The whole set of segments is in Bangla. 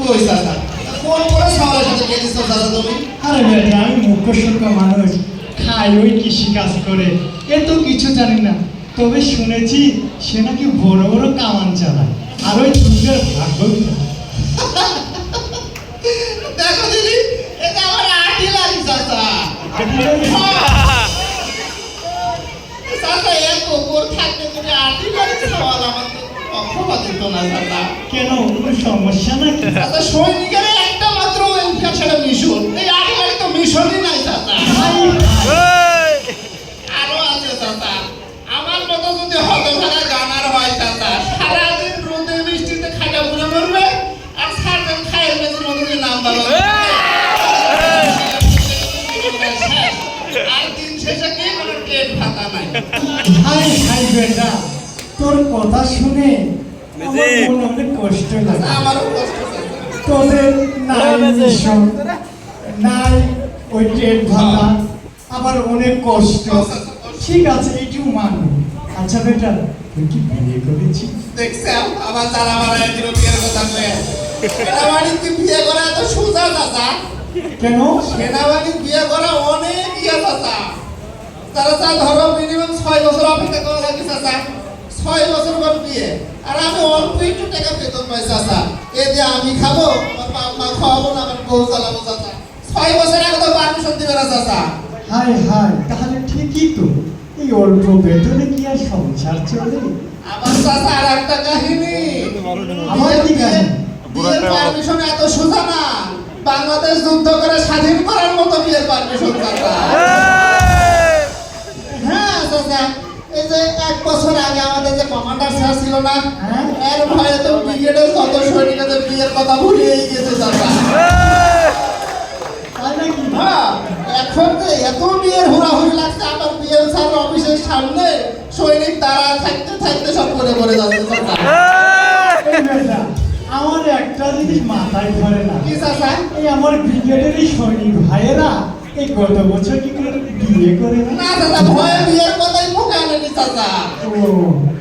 কই চাচা কোন করে ছাওয়ালের সাথে বিয়ে চাচা তুমি আরে বেটা আমি মুখ্য সূক্ষ্ম মানুষ। খাই ওই কৃষি কাজ করে। এ তো কিছু জানি না। তবে শুনেছি সে নাকি বড় বড় কামান চালায়। আর ওই দুধের ভাগ্য দেখো দিদি এটা আমার আটি লাগি চাচা। চাচা এত উপর থাকতে তুমি আটি লাগি ছাওয়াল আমার তো না চাচা কেন কোনো সমস্যা নাকি? চাচা সৈনিকের একটা মাত্র ইনফেকশনের মিশন এই আটি লাগি তো মিশনই নাই চাচা আরও আছে চাচা আমার মতো যদি হতভাগা জানার হয় চাচা সারাদিন রোদে বৃষ্টিতে খাটা মরবে আর সারাদিন খায়ের মেঝের মতো নাম আর দিন শেষে কি কোনো পেট ভাতা নাই? হাই হাই বেটা। তোর কথা শুনে আমার মনে কষ্ট লাগে। আমারও কষ্ট চাচা। তোদের নাই মিশন নাই ওই ট্রেন ভাতা আবার অনেক কষ্ট। ঠিক আছে মানো। আচ্ছা বেটা তুই কি বিয়ে করেছিস? দেখছেন আবার যারা মারা একদিন কথা কয়ে সেনাবাহিনীতে বিয়ে করা এত সোজা চাচা। কেন? সেনাবাহিনী বিয়ে করা অনেক ইয়ে চাচা। তারা চা ধরো মিনিমাম ছয় বছর অপেক্ষা করা লাগে চাচা। ছয় বছর পর বিয়ে আর আমি অল্প একটু টাকা বেতন পাই চাচা। এ যে আমি খাব আমার খাওয়াবো না আমার বউ চালাবো চাচা। ছয় বছর আগে তো পারমিশন দিবে না চাচা। হাই হাই তাহলে ঠিকই তো। এই অল্প বেতনে কি আর সংসার চলে? আমার চাচা আর একটা কাহিনী। আমার কি কাহিনী? বিয়ের পারমিশন এত সোজা না। বাংলাদেশ যুদ্ধ করে স্বাধীন করার মতো বিয়ের পারমিশন হ্যাঁ চাচা এই যে এক বছর আগে আমাদের যে কমান্ডার স্যার ছিল না হ্যাঁ। এর ভয়ে তো ব্রিগেডের সৈনিকদের বিয়ের কথা ভুলিয়েই গেছে চাচা তাই নাকি? হ্যাঁ এখন যে এত বিয়ের হুড়াহুড়ি লাগছে আমার স্যার অফিসের সামনে সৈনিক তারা থাকতে থাকতে সব করে যাচ্ছে আমার একটা জিনিস মাথায় ধরে না। কি চাচা এই আমার ব্রিগেডেরই সৈনিক ভাইয়েরা এই গত বছর কি করে বিয়ে করে না? চাচা ভয়ে চাচা ও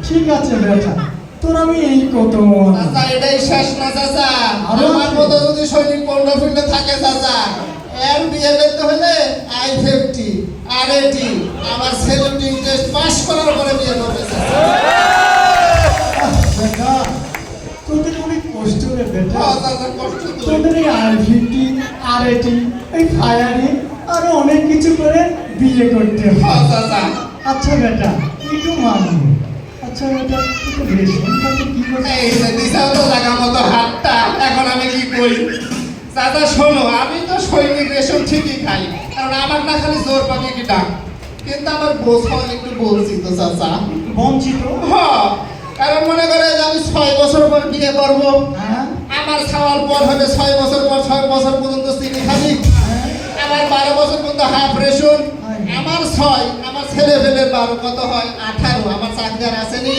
ঠিক আছে বেটা। তোর আমি এই কত চাচা এটাই শেষ না চাচা আমার মতো যদি সৈনিক পনেরো ফিল্ডে থাকে চাচা এর বিয়ে করতে হলে আই ফিফটি আর এটি আমার সেলুটিং টেস্ট পাস করার পরে বিয়ে করবে চাচা তোদের অনেক কষ্ট রে বেটা। হ্যাঁ, তোদের এই আর ফিফটি আর এটি এই ফায়ারিং আরও অনেক কিছু করে বিয়ে করতে হয়। হ্যাঁ, আচ্ছা বেটা। একটু মানব আচ্ছা বেটা একটু রেশন কার্ডে কি যে দিশাও তো জায়গা মতো হাতটা এখন আমি কি করি? চাচা শোনো আমি তো সৈনিক রেশন ঠিকই খাই কারণ আমার না খালি জোর পাবি কি ডাক? কিন্তু আমার বোঝ হওয়ার একটু বলছি তো চাচা। বঞ্চিত? হ্যাঁ কারণ মনে করে যে আমি ছয় বছর পর বিয়ে করব। হ্যাঁ। আমার খাওয়ার পর হবে ছয় বছর পর ছয় বছর পর্যন্ত চিনি খাবি। আমার বারো বছর পর্যন্ত হাফ রেশন আমার ছয় আমার ছেলে ফেলে বারো কত হয়? আঠারো আমার চাকরি আর আসেনি।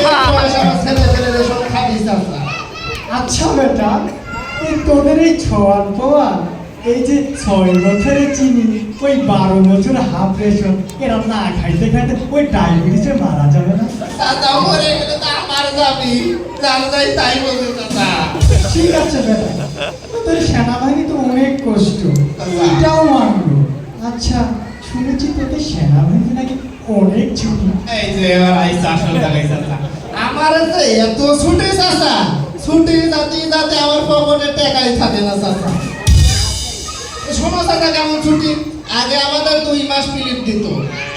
এই আমার ছেলে ফেলে রেশন খাবি আচ্ছা বেটা এই তোদের এই ছোয়ার পোয়া এই যে ছয় বছরের চিনি ওই বারো বছর হাফ রেশন এরা না খাইতে খাইতে ওই ডায়াবেটিসে মারা যাবে না? চাচা মরে গেলে তো আমার যাবি। তাই চাচা ঠিক আছে, বেটা। সেনাবাহিনী তো অনেক কষ্ট। এটাও মানলো। আচ্ছা শুনেছি তোদের সেনাবাহিনী নাকি অনেক ছুটি এই যে চাচা আমার যে এত ছুটি, চাচা। ছুটি যাতে যাতে আমার পকেটে টাকাই থাকে না, চাচা। শোনো, চাচা, কেমন ছুটি? আগে আমাদের দুই মাস পিলিপ দিত।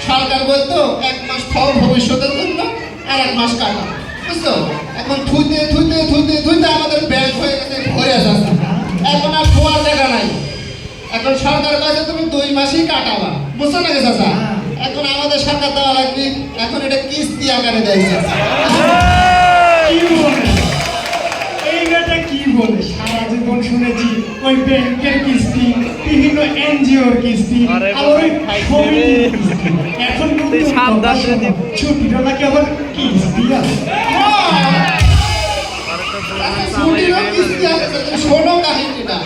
সরকার বলতো, এক মাস খাও ভবিষ্যতের জন্য, আর এক মাস কাটা বুঝছ? এখন থুইতে থুইতে থুইতে থুইতে আমাদের ব্যাংক হয়ে গেছে ভরে চাচা এখন আর খোয়ার জায়গা নাই। এখন সরকার কাছে তুমি দুই মাসই কাটাবা। বুঝছ নাকি চাচা? এখন আমাদের সরকার দেওয়া লাগবে এখন এটা কিস্তি আকারে দেয় কি বলে? সারা জীবন শুনেছি ওই ব্যাংকের কিস্তি বিভিন্ন এনজিওর কিস্তি আরে ওই। এখন। ছুটিটা নাকি আবার শোনো কাহিনীটা।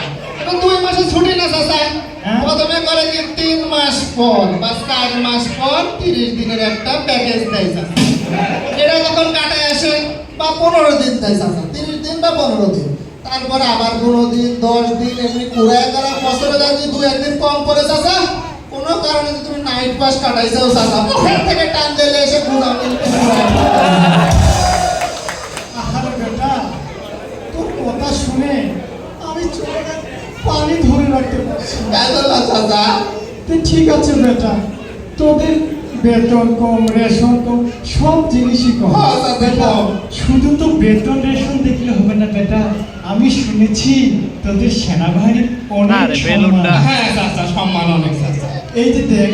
দুই মাসের ছুটি না চাচা? হ্যাঁ? প্রথমে করে কি তিন মাস পর বা চার মাস পর তিরিশ দিনের একটা প্যাকেজ দেয় এটা যখন কাটায় আসে বা পনেরো দিন দেয় তিরিশ দিন বা পনেরো দিন। তারপরে আবার কোনো দিন দশ দিন এমনি কুড়ায় করা বছরে যদি দু একদিন কম করে চাচা। কোনো কারণে যদি তুমি নাইট পাস কাটাইছাও চাচা ওখান থেকে টান দিলে এসে ঘুরাও আহারে বেটা তোর কথা শুনে আমি চলে পানি ধরে রাখতে পারছি না। চাচা? তো ঠিক আছে বেটা তোদের বেতন কম রেশন কম সব জিনিসই কম। হ্যাঁ, বেটা, শুধু তো বেতন রেশন দেখলে হবে না বেটা আমি শুনেছি তোদের সেনাবাহিনীর অনেক সম্মান। হ্যাঁ সম্মান অনেক এই যে দেখ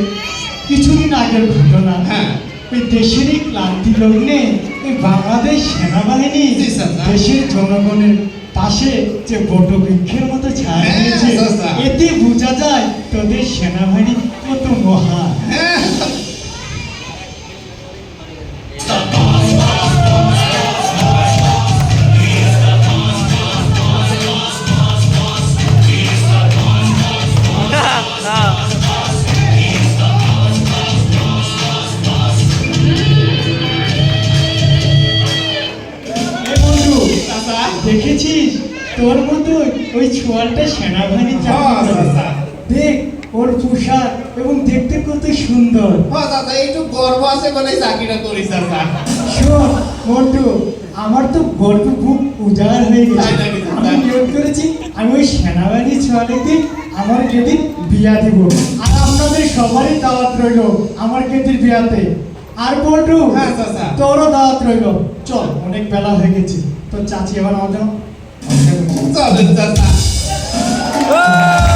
কিছুদিন আগের ঘটনা হ্যাঁ। ওই দেশেরই ক্লান্তি লগ্নে এই বাংলাদেশ সেনাবাহিনী স্যার। দেশের জনগণের পাশে যে বট বৃক্ষের মতো ছায়া হ্যাঁ। এতে বোঝা যায় তোদের সেনাবাহিনী কত মহান তোর মতো ওই ছোয়ালটা সেনাবাহিনী হ্যাঁ। দেখ ওর পোশাক এবং দেখতে কত সুন্দর। হ্যাঁ একটু গর্ব আছে বলে চাকরিটা করি চাচা শোন বন্ধু আমার তো গল্প খুব উজাড় হয়ে গেছে। আমি নিয়োগ করেছি আমি ওই সেনাবাহিনী ছোয়ালিতে আমার কেদিন বিয়া দিব। আর আপনাদের সবারই দাওয়াত রইল আমার কেদির বিয়াতে। আর বন্ধু হ্যাঁ, তোরও দাওয়াত রইল। চল অনেক বেলা হয়ে গেছে। তো চাচি এবার আমাদের ก่อนเป็นตาตา